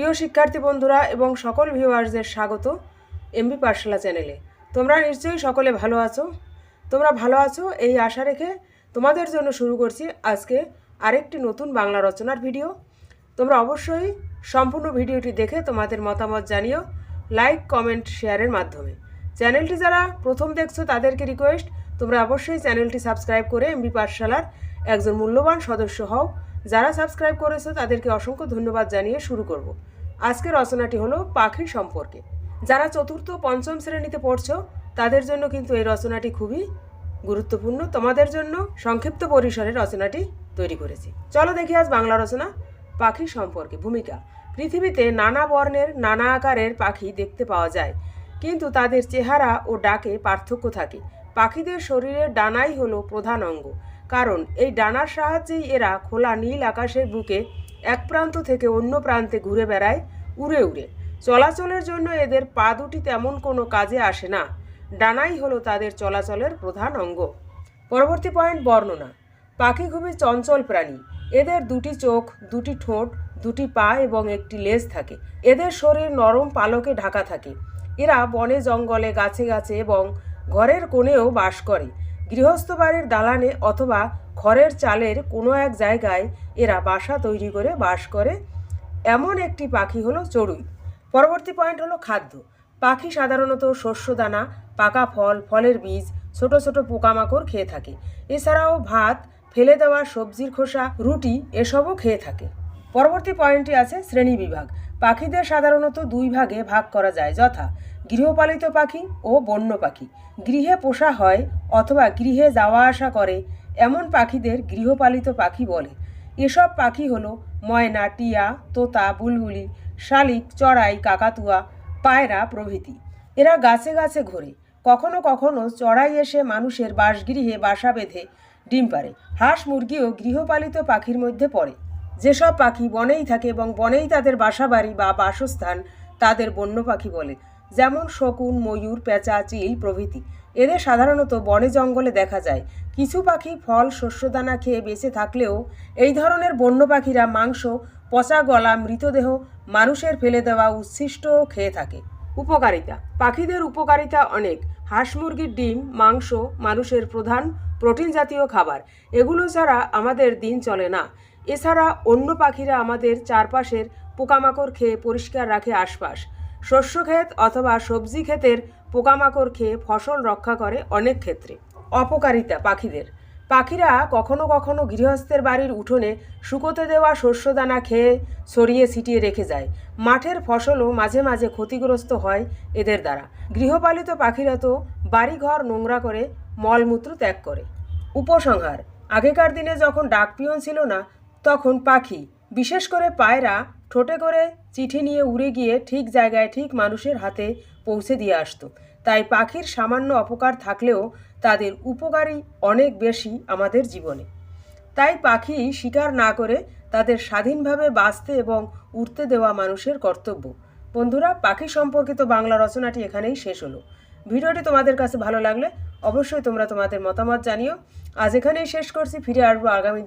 প্রিয় শিক্ষার্থী বন্ধুরা এবং সকল ভিউয়ার্সদের স্বাগত এমবি পাঠশালা চ্যানেলে তোমরা নিশ্চয়ই সকলে ভালো আছো? তোমরা ভালো আছো? এই আশা রেখে তোমাদের জন্য শুরু করছি আজকে আরেকটি নতুন বাংলা রচনার ভিডিও তোমরা অবশ্যই সম্পূর্ণ ভিডিওটি দেখে তোমাদের মতামত জানিও লাইক কমেন্ট শেয়ারের মাধ্যমে। চ্যানেলটি যারা প্রথম দেখছ, তাদেরকে রিকোয়েস্ট তোমরা অবশ্যই চ্যানেলটি সাবস্ক্রাইব করে এমবি পাঠশালার একজন মূল্যবান সদস্য হও। যারা সাবস্ক্রাইব করেছ তাদেরকে অসংখ্য ধন্যবাদ জানিয়ে শুরু করব। আজকের রচনাটি হলো পাখি সম্পর্কে। যারা চতুর্থ, পঞ্চম শ্রেণীতে পড়ছো, তাদের জন্য কিন্তু এই রচনাটি খুবই গুরুত্বপূর্ণ। তোমাদের জন্য সংক্ষিপ্ত পরিসরে রচনাটি তৈরি করেছি। চলো দেখি আজ বাংলা রচনা পাখি সম্পর্কে। ভূমিকা, পৃথিবীতে নানা বর্ণের, নানা আকারের পাখি দেখতে পাওয়া যায়, কিন্তু তাদের চেহারা ও ডাকে পার্থক্য থাকে। পাখিদের শরীরের ডানাই হলো প্রধান অঙ্গ। কারণ এই ডানার সাহায্যেই এরা খোলা নীল আকাশের বুকে এক প্রান্ত থেকে অন্য প্রান্তে ঘুরে বেড়ায় উড়ে উড়ে। চলাচলের জন্য এদের পা দুটি তেমন কোনো কাজে আসে না। ডানাই হলো তাদের চলাচলের প্রধান অঙ্গ। পরবর্তী পয়েন্ট বর্ণনা। পাখি খুবই চঞ্চল প্রাণী। এদের দুটি চোখ, দুটি ঠোঁট, দুটি পা এবং একটি লেজ থাকে। এদের শরীর নরম পালকে ঢাকা থাকে। এরা বনে জঙ্গলে গাছে গাছে এবং ঘরের কোণেও বাস করে। গৃহস্থ বাড়ির দালানে অথবা খড়ের চালের কোনো এক জায়গায় এরা বাসা তৈরি করে বাস করে। এমন একটি পাখি হলো চড়ুই। পরবর্তী পয়েন্ট হলো খাদ্য। পাখি সাধারণত শস্য দানা পাকা ফল, ফলের বীজ, ছোট ছোট পোকামাকড় খেয়ে থাকে। এছাড়াও ভাত, ফেলে দেওয়া সবজির খোসা, রুটি এসবও খেয়ে থাকে। পরবর্তী পয়েন্টটি আছে শ্রেণি বিভাগ। পাখিদের সাধারণত দুই ভাগে ভাগ করা যায়। যথা গৃহপালিত পাখি ও বন্য পাখি। গৃহে পোষা হয় অথবা গৃহে যাওয়া আসা করে, এমন পাখিদের গৃহপালিত পাখি বলে। এসব পাখি হলো ময়না, টিয়া, তোতা, বুলবুলি, শালিক, চড়াই, কাকাতুয়া, পায়রা প্রভৃতি। এরা গাছে গাছে ঘোরে। কখনো কখনো চড়াই এসে মানুষের বাসগৃহে বাসা বেঁধে ডিম পারে হাঁস মুরগিও গৃহপালিত পাখির মধ্যে পড়ে। যেসব পাখি বনেই থাকে এবং বনেই তাদের বাসাবাড়ি বা বাসস্থান তাদের বন্য পাখি বলে। যেমন শকুন, ময়ূর, পেঁচা, চিল প্রভৃতি। এদের সাধারণত বনে জঙ্গলে দেখা যায়। কিছু পাখি ফল, শস্যদানা খেয়ে বেঁচে থাকলেও এই ধরনের বন্য পাখিরা মাংস, পচা গলা, মৃতদেহ, মানুষের ফেলে দেওয়া উচ্ছিষ্ট খেয়ে থাকে। উপকারিতা। পাখিদের উপকারিতা অনেক। হাঁস মুরগির ডিম, মাংস মানুষের প্রধান প্রোটিন জাতীয় খাবার। এগুলো ছাড়া আমাদের দিন চলে না। এছাড়া অন্য পাখিরা আমাদের চারপাশের পোকামাকড় খেয়ে পরিষ্কার রাখে আশপাশ। শস্য ক্ষেত অথবা সবজি ক্ষেতের পোকামাকড় খেয়ে ফসল রক্ষা করে অনেক ক্ষেত্রে। অপকারিতা পাখিদের। পাখিরা কখনো কখনো গৃহস্থের বাড়ির উঠোনে শুকোতে দেওয়া শস্যদানা খেয়ে ছড়িয়ে ছিটিয়ে রেখে যায়। মাঠের ফসলও মাঝে মাঝে ক্ষতিগ্রস্ত হয় এদের দ্বারা। গৃহপালিত পাখিরা তো বাড়িঘর নোংরা করে মলমূত্র ত্যাগ করে। উপসংহার। আগেকার দিনে যখন ডাকপিয়ন ছিল না, তখন পাখি, বিশেষ করে পায়রা ঠোঁটে করে চিঠি নিয়ে উড়ে গিয়ে ঠিক জায়গায় ঠিক মানুষের হাতে পৌঁছে দিয়ে আসতো। তাই পাখির সামান্য অপকার থাকলেও তাদের উপকারী অনেক বেশি আমাদের জীবনে। তাই পাখি শিকার না করে তাদের স্বাধীনভাবে বাঁচতে এবং উড়তে দেওয়া মানুষের কর্তব্য। বন্ধুরা, পাখি সম্পর্কিত বাংলা রচনাটি এখানেই শেষ হলো। ভিডিওটি তোমাদের কাছে ভালো লাগলে অবশ্যই তোমরা তোমাদের মতামত জানিও। আজ এখানেই শেষ করছি, ফিরে আসব আগামী